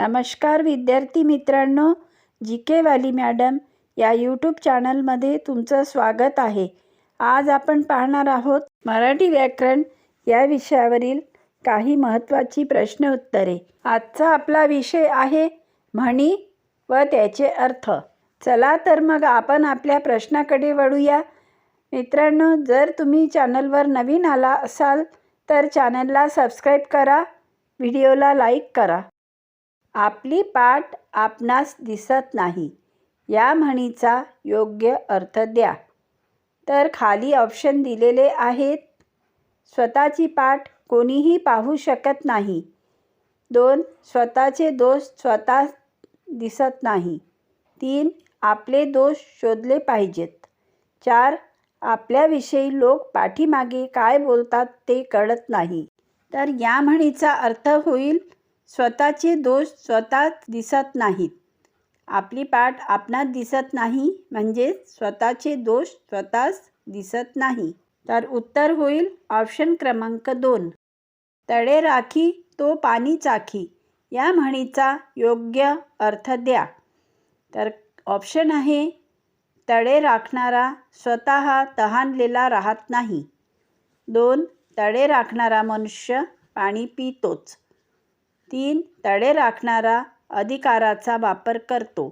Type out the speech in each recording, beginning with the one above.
नमस्कार विद्यार्थी मित्रांनो जी के वाली मॅडम या यूट्यूब चॅनलमध्ये तुमचं स्वागत आहे. आज आपण पाहणार आहोत मराठी व्याकरण या विषयावरील काही महत्त्वाची प्रश्न उत्तरे आजचा आपला विषय आहे म्हणी व त्याचे अर्थ. चला तर मग आपण आपल्या प्रश्नाकडे वळूया. मित्रांनो जर तुम्ही चॅनलवर नवीन आला असाल तर चॅनलला सबस्क्राईब करा व्हिडिओला लाईक करा. आपली पाठ आपणास दिसत नाही या म्हणीचा योग्य अर्थ द्या. तर खाली ऑप्शन दिलेले आहेत. स्वतःची पाठ कोणीही पाहू शकत नाही. दोन स्वतःचे दोष स्वतः दिसत नाही. तीन आपले दोष शोधले पाहिजेत. चार आपल्याविषयी लोक पाठीमागे काय बोलतात ते कळत नाही. तर या म्हणीचा अर्थ होईल स्वतःचे दोष स्वतःच दिसत नाहीत. आपली पाठ आपणात दिसत नाही म्हणजे स्वतःचे दोष स्वतःच दिसत नाही. तर उत्तर होईल ऑप्शन क्रमांक दोन. तळे राखी तो पाणी चाखी. या म्हणीचा योग्य अर्थ द्या. तर ऑप्शन आहे तळे राखणारा स्वतः तहानलेला राहत नाही. दोन तळे राखणारा मनुष्य पाणी पितोच. तीन तळे राखणारा अधिकाराचा वापर करतो.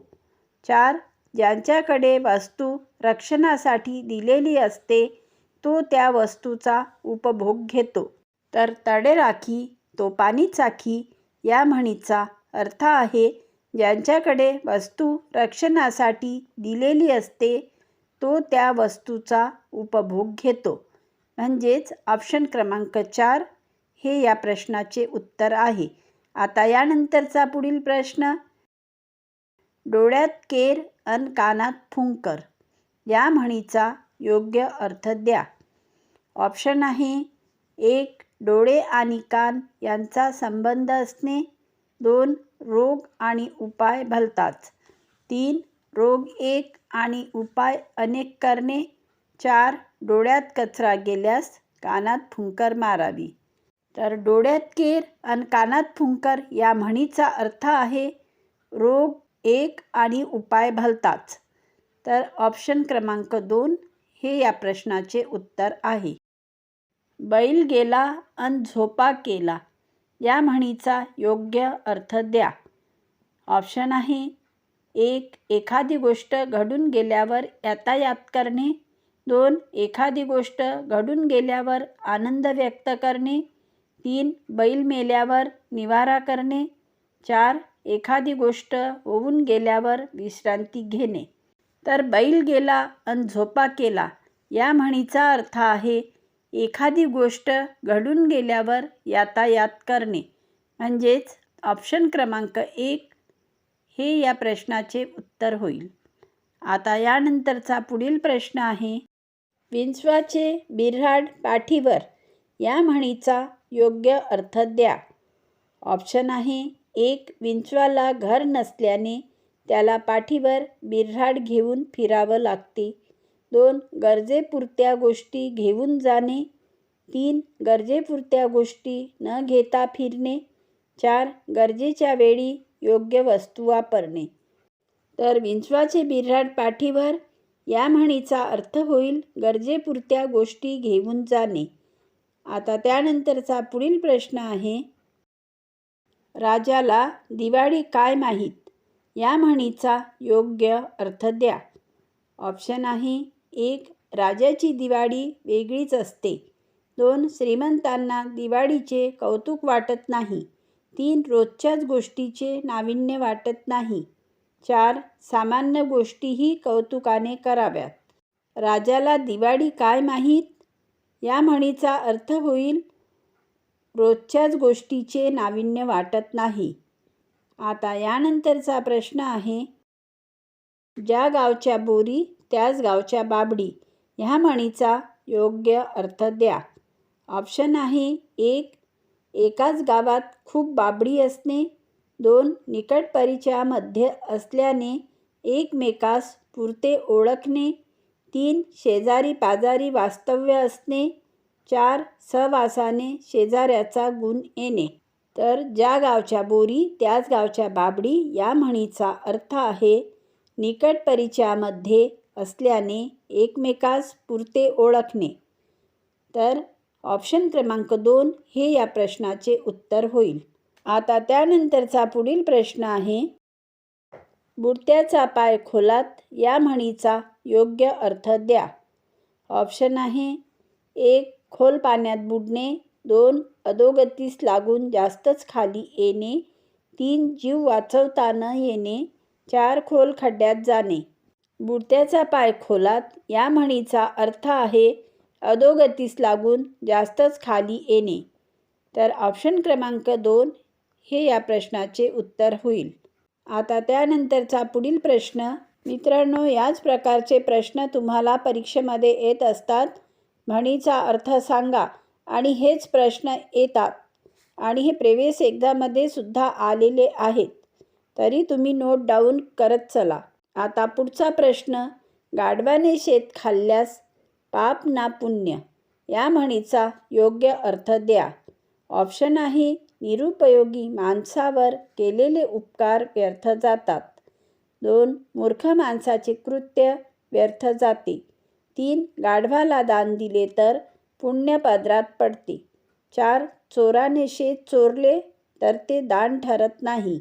चार ज्यांच्याकडे वस्तू रक्षणासाठी दिलेली असते तो त्या वस्तूचा उपभोग घेतो. तर तडे राखी तो पाणी चाखी या म्हणीचा अर्थ आहे ज्यांच्याकडे वस्तू रक्षणासाठी दिलेली असते तो त्या वस्तूचा उपभोग घेतो. म्हणजेच ऑप्शन क्रमांक चार हे या प्रश्नाचे उत्तर आहे. आता यानंतरचा पुढील प्रश्न. डोळ्यात केर अन कानात फुंकर. या म्हणीचा योग्य अर्थ द्या. ऑप्शन आहे एक डोळे आणि कान यांचा संबंध असणे. दोन रोग आणि उपाय भलताच. तीन रोग एक आणि उपाय अनेक करणे. चार डोळ्यात कचरा गेल्यास कानात फुंकर मारावी. तर डोळ्यात केर आणि कानात फुंकर या म्हणीचा अर्थ आहे रोग एक आणि उपाय भलताच. तर ऑप्शन क्रमांक दोन हे या प्रश्नाचे उत्तर आहे. बैल गेला अन झोपा केला या म्हणीचा योग्य अर्थ द्या. ऑप्शन आहे एक एखादी गोष्ट घडून गेल्यावर यातायात करणे. दोन एखादी गोष्ट घडून गेल्यावर आनंद व्यक्त करणे. तीन बैल मेल्यावर निवारा करणे. चार एखादी गोष्ट होऊन गेल्यावर विश्रांती घेणे. तर बैल गेला अन झोपा केला. या म्हणीचा अर्थ आहे एखादी गोष्ट घडून गेल्यावर यातायात करणे. म्हणजेच ऑप्शन क्रमांक एक हे या प्रश्नाचे उत्तर होईल. आता यानंतरचा पुढील प्रश्न आहे. विंचवाचे बिऱ्हाड पाठीवर या म्हणीचा योग्य अर्थ द्या. ऑप्शन आहे एक विंचवाला घर नसल्याने त्याला पाठीवर बिर्हाड घेऊन फिरावं लागते. दोन गरजेपुरत्या गोष्टी घेऊन जाणे. तीन गरजेपुरत्या गोष्टी न घेता फिरणे. चार गरजेच्या वेळी योग्य वस्तू वापरणे. तर विंचवाचे बिर्हाड पाठीवर या म्हणीचा अर्थ होईल गरजेपुरत्या गोष्टी घेऊन जाणे. आता त्यानंतरचा पुढील प्रश्न आहे राजाला दिवाळी काय माहीत? या म्हणीचा योग्य अर्थ द्या. ऑप्शन आहे एक राजाची दिवाळी वेगळीच असते. दोन श्रीमंतांना दिवाळीचे कौतुक वाटत नाही. तीन रोजच्याच गोष्टीचे नाविन्य वाटत नाही. चार सामान्य गोष्टीही कौतुकाने कराव्यात. राजाला दिवाळी काय माहीत? या म्हणीचा अर्थ होईल रोजच्याच गोष्टीचे नाविन्य वाटत नाही. आता यानंतरचा प्रश्न आहे ज्या गावच्या बोरी त्याच गावच्या बाबडी ह्या म्हणीचा योग्य अर्थ द्या. ऑप्शन आहे एक एकाच गावात खूप बाबडी असणे दोन निकट परिचयामध्ये असल्याने एकमेकास पुरते ओळखणे तीन शेजारी पाजारी वास्तव्य असणे चार सहवासाने शेजाऱ्याचा गुण येणे. तर ज्या गावच्या बोरी त्याच गावच्या बाबडी या म्हणीचा अर्थ आहे निकट परिचयामध्ये असल्याने एकमेकास पुरते ओळखणे. तर ऑप्शन क्रमांक दोन हे या प्रश्नाचे उत्तर होईल. आता त्यानंतरचा पुढील प्रश्न आहे बुडत्याचा पाय खोलात या म्हणीचा योग्य अर्थ द्या. ऑप्शन आहे एक खोल पाण्यात बुडणे दोन अधोगतीस लागून जास्तच खाली येणे तीन जीव वाचवता न येणे चार खोल खड्ड्यात जाणे. बुडत्याचा पाय खोलात या म्हणीचा अर्थ आहे अधोगतीस लागून जास्तच खाली येणे. तर ऑप्शन क्रमांक दोन हे या प्रश्नाचे उत्तर होईल. आता त्यानंतरचा पुढील प्रश्न मित्रांनो याच प्रकारचे प्रश्न तुम्हाला परीक्षेमध्ये येत असतात. म्हणीचा अर्थ सांगा आणि हेच प्रश्न येतात. आणि हे प्रेवियस एक्झाममध्ये सुद्धा आलेले आहेत. तरी तुम्ही नोट डाऊन करत चला. आता पुढचा प्रश्न. गाढवाने शेत खाल्ल्यास पाप ना पुण्य. या म्हणीचा योग्य अर्थ द्या. ऑप्शन आहे निरुपयोगी माणसावर केलेले उपकार व्यर्थ जातात. दोन मूर्ख माणसाचे कृत्य व्यर्थ जाते. तीन गाढवाला दान दिले तर पुण्य पदरात पडते. चार चोराने शेत चोरले तर ते दान ठरत नाही.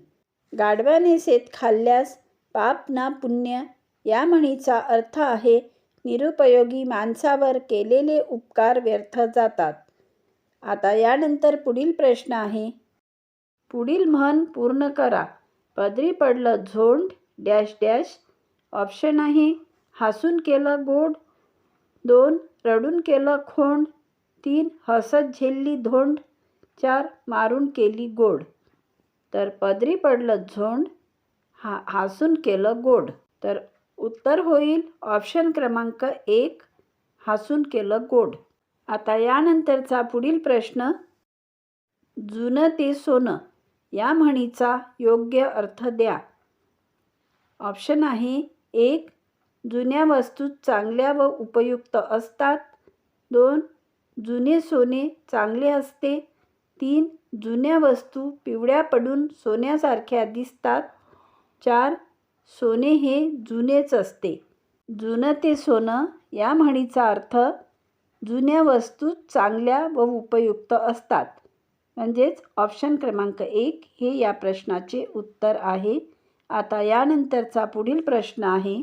गाढवाने शेत खाल्ल्यास पाप ना पुण्य या म्हणीचा अर्थ आहे निरुपयोगी माणसावर केलेले उपकार व्यर्थ जातात. आता यानंतर पुढील प्रश्न आहे. पुढील म्हण पूर्ण करा. पदरी पडलं झोंड डॅश डॅश. ऑप्शन आहे हसून केलं गोड. दोन रडून केलं खोंड. तीन हसत झेलली धोंड. चार मारून केली गोड. तर पदरी पडलं झोंड. हा हसून केलं गोड. तर उत्तर होईल ऑप्शन क्रमांक एक हसून केलं गोड. आता यानंतरचा पुढील प्रश्न जुनं ते सोनं. या म्हणीचा योग्य अर्थ द्या. ऑप्शन आहे एक जुन्या वस्तू चांगल्या व उपयुक्त असतात. दोन जुने सोने चांगले असते. तीन जुन्या वस्तू पिवळ्या पडून सोन्यासारख्या दिसतात. चार सोने हे जुनेच असते. जुनं ते सोनं या म्हणीचा अर्थ जुन्या वस्तू चांगल्या व उपयुक्त असतात. म्हणजेच ऑप्शन क्रमांक एक हे या प्रश्नाचे उत्तर आहे. आता यानंतरचा पुढील प्रश्न आहे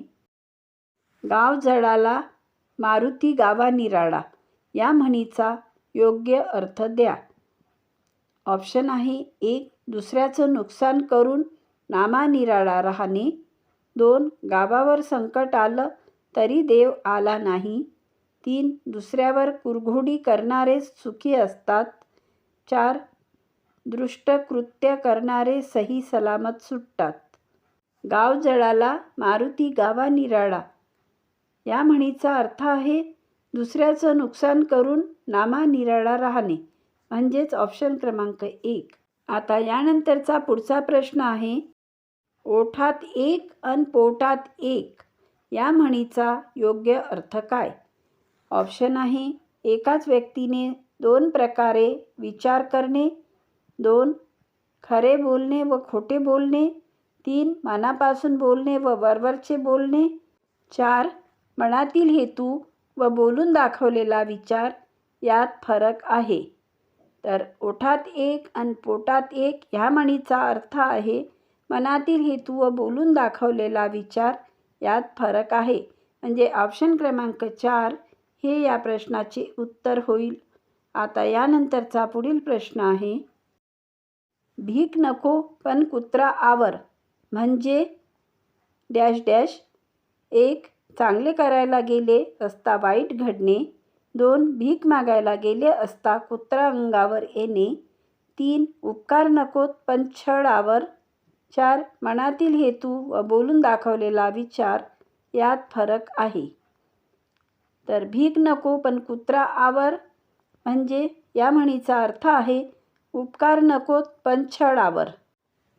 गाव जळाला मारुती गावा निराळा या म्हणीचा योग्य अर्थ द्या. ऑप्शन आहे एक दुसऱ्याचं नुकसान करून नामानिराळा राहणे. दोन गावावर संकट आलं तरी देव आला नाही. तीन दुसऱ्यावर कुरघोडी करणारे सुखी असतात. चार दृष्टकृत्य करणारे सही सलामत सुटतात. गाव जळाला मारुती गावा निराळा या म्हणीचा अर्थ आहे दुसऱ्याचं नुकसान करून नामा निराळा राहणे. म्हणजेच ऑप्शन क्रमांक एक. आता यानंतरचा पुढचा प्रश्न आहे ओठात एक अन पोटात एक. या म्हणीचा योग्य अर्थ काय? ऑप्शन आहे एकाच व्यक्तीने दोन प्रकारे विचार करणे दोन खरे बोलणे व खोटे बोलणे तीन मनापासून बोलणे व वरवरचे बोलणे. चार मनातील हेतू व बोलून दाखवलेला विचार यात फरक आहे. तर ओठात एक आणि पोटात एक ह्या म्हणीचा अर्थ आहे मनातील हेतू व बोलून दाखवलेला विचार यात फरक आहे. म्हणजे ऑप्शन क्रमांक चार हे या प्रश्नाचे उत्तर होईल. आता यानंतरचा पुढील प्रश्न आहे. भीक नको पण कुत्रा आवर. म्हणजे डॅश डॅश एक चांगले करायला गेले असता वाईट घडणे दोन भीक मागायला गेले असता कुत्रा अंगावर येणे तीन उपकार नकोत पण छळावर चार मनातील हेतू व बोलून दाखवलेला विचार यात फरक आहे. तर भीक नको पण कुत्रा आवर म्हणजे या म्हणीचा अर्थ आहे उपकार नकोत पण छळावर.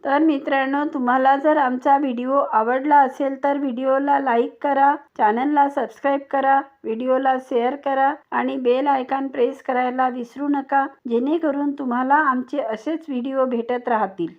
तर मित्रांनो तुम्हाला जर आमचा व्हिडिओ आवडला असेल तर व्हिडिओला लाईक करा चॅनलला सबस्क्राईब करा व्हिडिओला शेअर करा आणि बेल आयकॉन प्रेस करायला विसरू नका जेणेकरून तुम्हाला आमचे असेच व्हिडिओ भेटत राहतील.